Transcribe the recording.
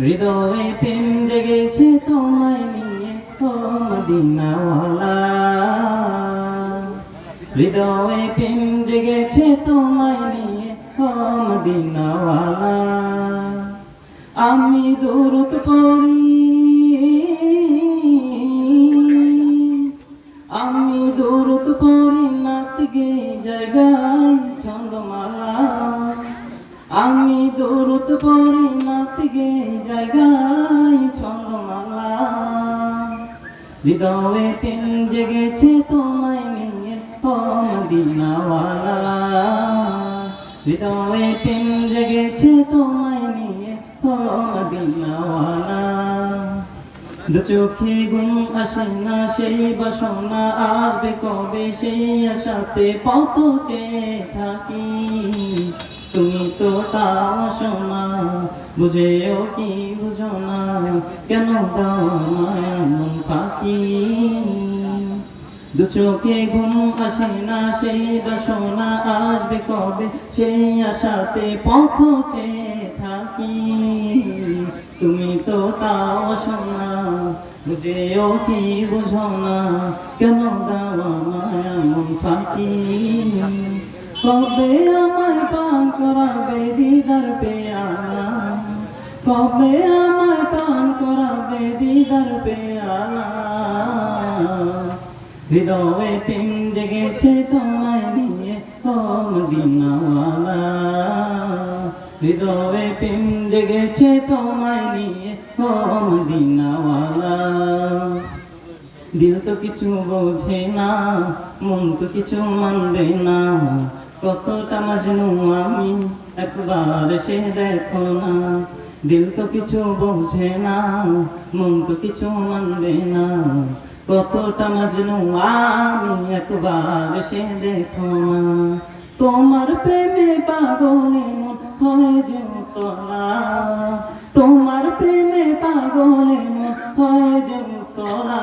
হৃদয়ে প্রেম জেগেছে তোমায় নিয়ে ও মদিনাওয়ালা হৃদয়ে প্রেম জেগেছে তোমায় নিয়ে ও মদিনাওয়ালা আমি দূরত পড়ি, আমি দূরত পড়ি নাত গে জায়গায় ছন্দমালা। আমি দূরত পড়ি নাত গে জায়গায় ছন্দমালা। হৃদয়ে প্রেম জেগেছে তোমায় নিয়ে ও মদিনাওয়ালা হৃদয়ে প্রেম জেগেছে তোমায় নিয়ে ও মদিনাওয়ালা দু চোখে ঘুম আসে না, সেই বাসনা আসবে কবে? সেই আশাতে পথ চেয়ে থাকি। তুমি তো তাও শোনা, বুঝেও কি বুঝো না, কেন দাও পাখি দু চোখে ঘুম আসে না, সেই বাসনা আসবে কবে? সেই আশাতে পথ চেয়ে থাকি। তুমি তো তাও শোনা, বুঝেও কি বুঝো না, কেন দাও আমায় মন ফাঁকি? কবে আমায় পান করাবে দিদার পেয়ালা? কবে আমায় পান করাবে দিদার পেয়ালা? হৃদয়ে প্রেম জেগেছে তোমায় নিয়ে ও মদিনাওয়ালা হৃদয়ে প্রেম জেগেছে তোমায় নিয়ে ও মদিনাওয়ালা দিল তো কিছু বোঝে না, মন তো কিছু মানবে না। কতটা মাজনু আমি? একবার সে দেখো না। দিল তো কিছু বোঝে না, মন তো কিছু মানবে না। কতটা মাজনু আমি? একবার সে দেখো না। তোমার প্রেমে পাগলে মন হয় যে তোলা তোমার প্রেমে পাগলে মন হয় যে তোলা